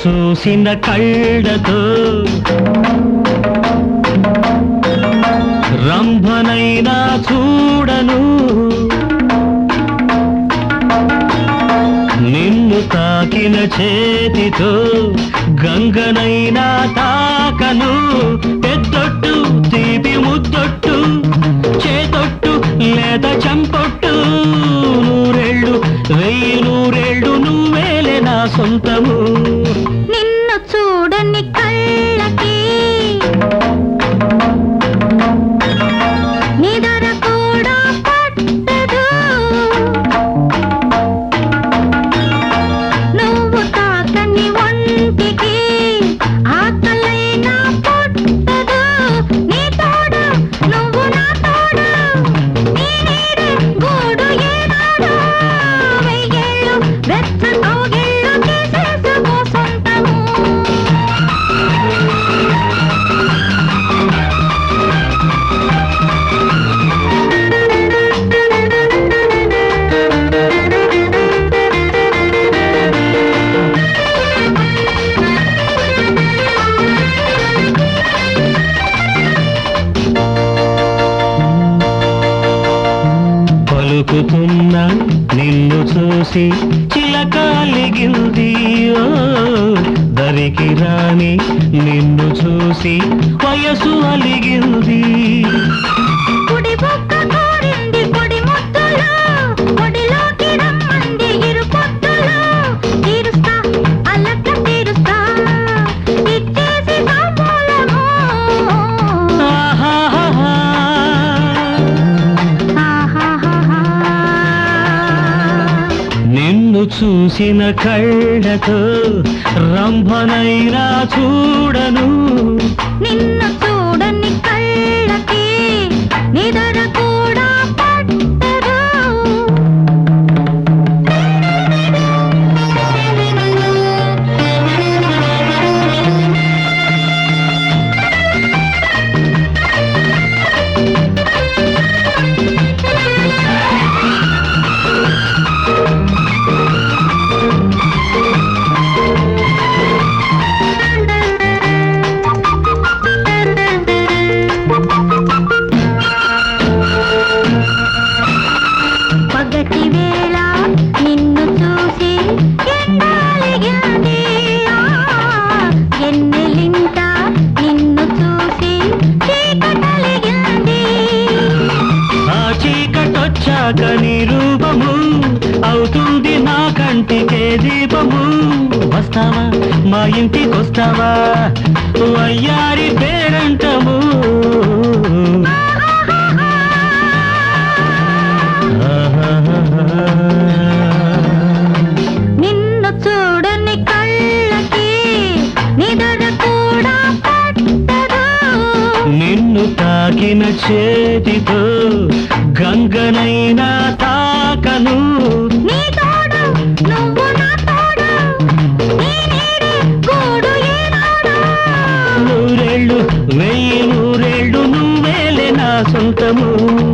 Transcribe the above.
చూసిన కళ్ళతో రంభనైనా చూడను. నిన్ను తాకిన చేతితో గంగనైనా తాకను. పెద్దొట్టు తీపి ముద్దొట్టు చేతొట్టు లేత చంప నిన్ను చూడని పలుకుతున్న నిన్ను చూసి చిలకాలిగింది దరికి రాని నిన్ను చూసి వయసు అలిగింది. చూసిన కళ్ళతో రంభనైనా చూడను. నిన్ను దీపము వస్తావా? మా ఇంటికొస్తావా అయ్యారి పేరంటము. నిన్ను చూడని కళ్ళకి నిదర కూడా పట్టదు. నిన్ను తాకిన చేతితో గంగనైనా తాకను. నీ సొంతము.